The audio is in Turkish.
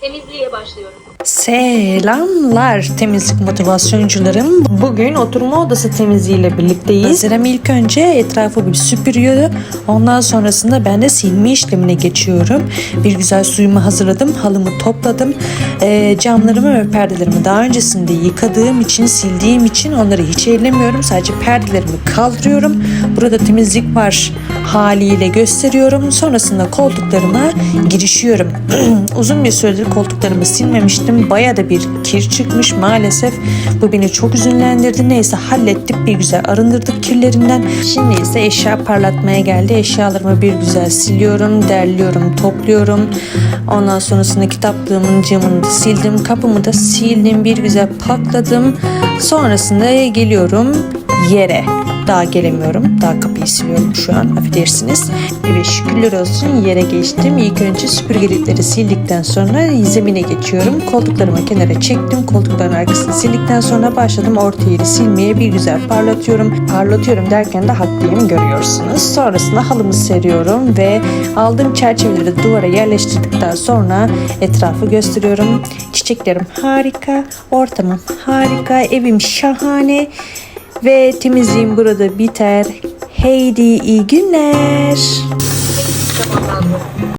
Temizliğe başlıyorum. Selamlar temizlik motivasyoncularım. Bugün oturma odası temizliğiyle birlikteyiz. Zerem ilk önce etrafı bir süpürüyordu. Ondan sonrasında ben de silme işlemine geçiyorum. Bir güzel suyumu hazırladım. Halımı topladım. Ee, camlarımı ve perdelerimi daha öncesinde yıkadığım için, sildiğim için onları hiç ellemiyorum. Sadece perdelerimi kaldırıyorum. Burada temizlik var haliyle gösteriyorum. Sonrasında koltuklarıma girişiyorum. Uzun bir süredir koltuklarımı silmemiştim. Baya da bir kir çıkmış maalesef. Bu beni çok üzünlendirdi. Neyse hallettik bir güzel arındırdık kirlerinden. Şimdi ise eşya parlatmaya geldi. Eşyalarımı bir güzel siliyorum, derliyorum, topluyorum. Ondan sonrasında kitaplığımın camını da sildim. Kapımı da sildim. Bir güzel pakladım. Sonrasında geliyorum yere. Daha gelemiyorum. Daha kapıyı siliyorum şu an. Affedersiniz. Evet şükürler olsun yere geçtim. İlk önce süpürgelikleri sildikten sonra zemine geçiyorum. Koltuklarımı kenara çektim. Koltukların arkasını sildikten sonra başladım orta yeri silmeye. Bir güzel parlatıyorum. Parlatıyorum derken de haklıyım görüyorsunuz. Sonrasında halımı seriyorum ve aldığım çerçeveleri duvara yerleştirdikten sonra etrafı gösteriyorum. Çiçeklerim harika. Ortamım harika. Evim şahane. Ve temizliğim burada biter. Haydi iyi günler.